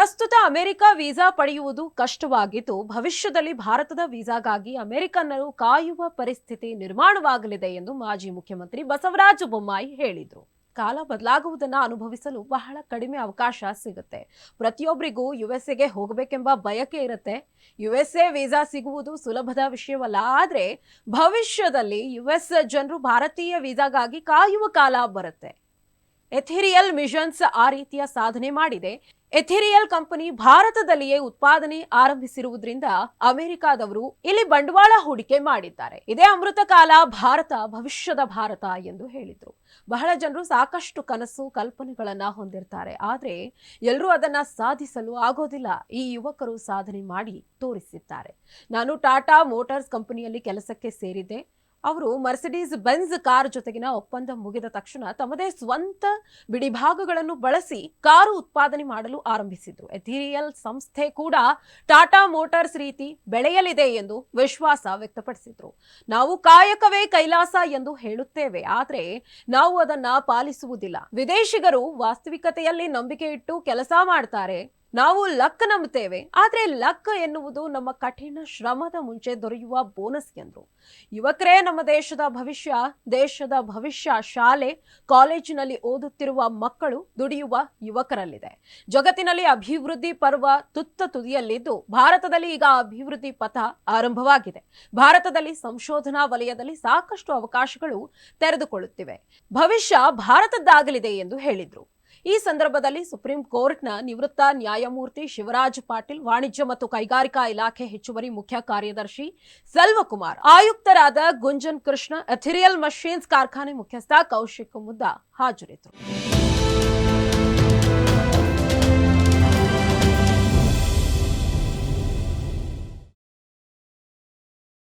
ಪ್ರಸ್ತುತ America visa ಪಡೆಯುವುದು ಕಷ್ಟವಾಗಿದ್ದು, ಭವಿಷ್ಯದಲ್ಲಿ ಭಾರತದ ವೀಸಾಗಾಗಿ ಅಮೆರಿಕನ್ನರು ಕಾಯುವ ಪರಿಸ್ಥಿತಿ ನಿರ್ಮಾಣವಾಗಲಿದೆ ಎಂದು ಮಾಜಿ ಮುಖ್ಯಮಂತ್ರಿ ಬಸವರಾಜ ಬೊಮ್ಮಾಯಿ ಹೇಳಿದರು. ಕಾಲ ಬದಲಾಗುವುದನ್ನು ಅನುಭವಿಸಲು ಬಹಳ ಕಡಿಮೆ ಅವಕಾಶ ಸಿಗುತ್ತೆ. ಪ್ರತಿಯೊಬ್ಬರಿಗೂ ಯು ಎಸ್ ಎಗೆ ಹೋಗಬೇಕೆಂಬ ಬಯಕೆ ಇರುತ್ತೆ. ಯು ಎಸ್ ಎ ವೀಸಾ ಸಿಗುವುದು ಸುಲಭದ ವಿಷಯವಲ್ಲ, ಆದರೆ ಭವಿಷ್ಯದಲ್ಲಿ ಯು ಎಸ್ ಜನರು ಭಾರತೀಯ ವೀಸಾಗಾಗಿ ಕಾಯುವ ಕಾಲ ಬರುತ್ತೆ. ಎಥಿರಿಯಲ್ ಮಿಷನ್ಸ್ ಆ ರೀತಿಯ ಸಾಧನೆ ಮಾಡಿದೆ. ಎಥಿರಿಯಲ್ ಕಂಪನಿ ಭಾರತದಲ್ಲಿಯೇ ಉತ್ಪಾದನೆ ಆರಂಭಿಸಿರುವುದರಿಂದ ಅಮೆರಿಕಾದವರು ಇಲ್ಲಿ ಬಂಡವಾಳ ಹೂಡಿಕೆ ಮಾಡಿದ್ದಾರೆ. ಇದೇ ಅಮೃತ ಕಾಲ ಭಾರತ, ಭವಿಷ್ಯದ ಭಾರತ ಎಂದು ಹೇಳಿದ್ರು. ಬಹಳ ಜನರು ಸಾಕಷ್ಟು ಕನಸು ಕಲ್ಪನೆಗಳನ್ನ ಹೊಂದಿರ್ತಾರೆ. ಆದರೆ ಎಲ್ಲರೂ ಅದನ್ನ ಸಾಧಿಸಲು ಆಗೋದಿಲ್ಲ. ಈ ಯುವಕರು ಸಾಧನೆ ಮಾಡಿ ತೋರಿಸಿದ್ದಾರೆ. ನಾನು ಟಾಟಾ ಮೋಟಾರ್ಸ್ ಕಂಪನಿಯಲ್ಲಿ ಕೆಲಸಕ್ಕೆ ಸೇರಿದ್ದೆ. ಅವರು ಮರ್ಸಿಡೀಸ್ ಬೆನ್ಸ್ ಕಾರ್ ಜೊತೆಗಿನ ಒಪ್ಪಂದ ಮುಗಿದ ತಕ್ಷಣ ತಮ್ಮದೇ ಸ್ವಂತ ಬಿಡಿಭಾಗಗಳನ್ನು ಬಳಸಿ ಕಾರು ಉತ್ಪಾದನೆ ಮಾಡಲು ಆರಂಭಿಸಿದ್ರು. ಎಥೀರಿಯಲ್ ಸಂಸ್ಥೆ ಕೂಡ ಟಾಟಾ ಮೋಟಾರ್ಸ್ ರೀತಿ ಬೆಳೆಯಲಿದೆ ಎಂದು ವಿಶ್ವಾಸ ವ್ಯಕ್ತಪಡಿಸಿದ್ರು. ನಾವು ಕಾಯಕವೇ ಕೈಲಾಸ ಎಂದು ಹೇಳುತ್ತೇವೆ, ಆದರೆ ನಾವು ಅದನ್ನ ಪಾಲಿಸುವುದಿಲ್ಲ. ವಿದೇಶಿಗರು ವಾಸ್ತವಿಕತೆಯಲ್ಲಿ ನಂಬಿಕೆ ಇಟ್ಟು ಕೆಲಸ ಮಾಡ್ತಾರೆ. ನಾವು ಲಕ್ ನಂಬುತ್ತೇವೆ. ಆದರೆ ಲಕ್ ಎನ್ನುವುದು ನಮ್ಮ ಕಠಿಣ ಶ್ರಮದ ಮುಂಚೆ ದೊರೆಯುವ ಬೋನಸ್ ಎಂದರು. ಯುವಕರೇ, ನಮ್ಮ ದೇಶದ ಭವಿಷ್ಯ ದೇಶದ ಭವಿಷ್ಯ ಶಾಲೆ, ಕಾಲೇಜಿನಲ್ಲಿ ಓದುತ್ತಿರುವ ಮಕ್ಕಳು ದುಡಿಯುವ ಯುವಕರಲ್ಲಿದೆ. ಜಗತ್ತಿನಲ್ಲಿ ಅಭಿವೃದ್ಧಿ ಪರ್ವ ತುತ್ತ ತುದಿಯಲ್ಲಿದ್ದು, ಭಾರತದಲ್ಲಿ ಈಗ ಅಭಿವೃದ್ಧಿ ಪಥ ಆರಂಭವಾಗಿದೆ. ಭಾರತದಲ್ಲಿ ಸಂಶೋಧನಾ ವಲಯದಲ್ಲಿ ಸಾಕಷ್ಟು ಅವಕಾಶಗಳು ತೆರೆದುಕೊಳ್ಳುತ್ತಿವೆ. ಭವಿಷ್ಯ ಭಾರತದ್ದಾಗಲಿದೆ ಎಂದು ಹೇಳಿದ್ರು. ಈ ಸಂದರ್ಭದಲ್ಲಿ ಸುಪ್ರೀಂ ಕೋರ್ಟ್ನ ನಿವೃತ್ತ ನ್ಯಾಯಮೂರ್ತಿ ಶಿವರಾಜ್ ಪಾಟೀಲ್, ವಾಣಿಜ್ಯ ಮತ್ತು ಕೈಗಾರಿಕಾ ಇಲಾಖೆ ಹೆಚ್ಚುವರಿ ಮುಖ್ಯ ಕಾರ್ಯದರ್ಶಿ ಸೆಲ್ವಕುಮಾರ್ ಆಯುಕ್ತರಾದ ಗುಂಜನ್ ಕೃಷ್ಣ, ಎಥಿರಿಯಲ್ ಮಷೀನ್ಸ್ ಕಾರ್ಖಾನೆ ಮುಖ್ಯಸ್ಥ ಕೌಶಿಕ್ ಮುದ್ದಾ ಹಾಜರಿದ್ದರು.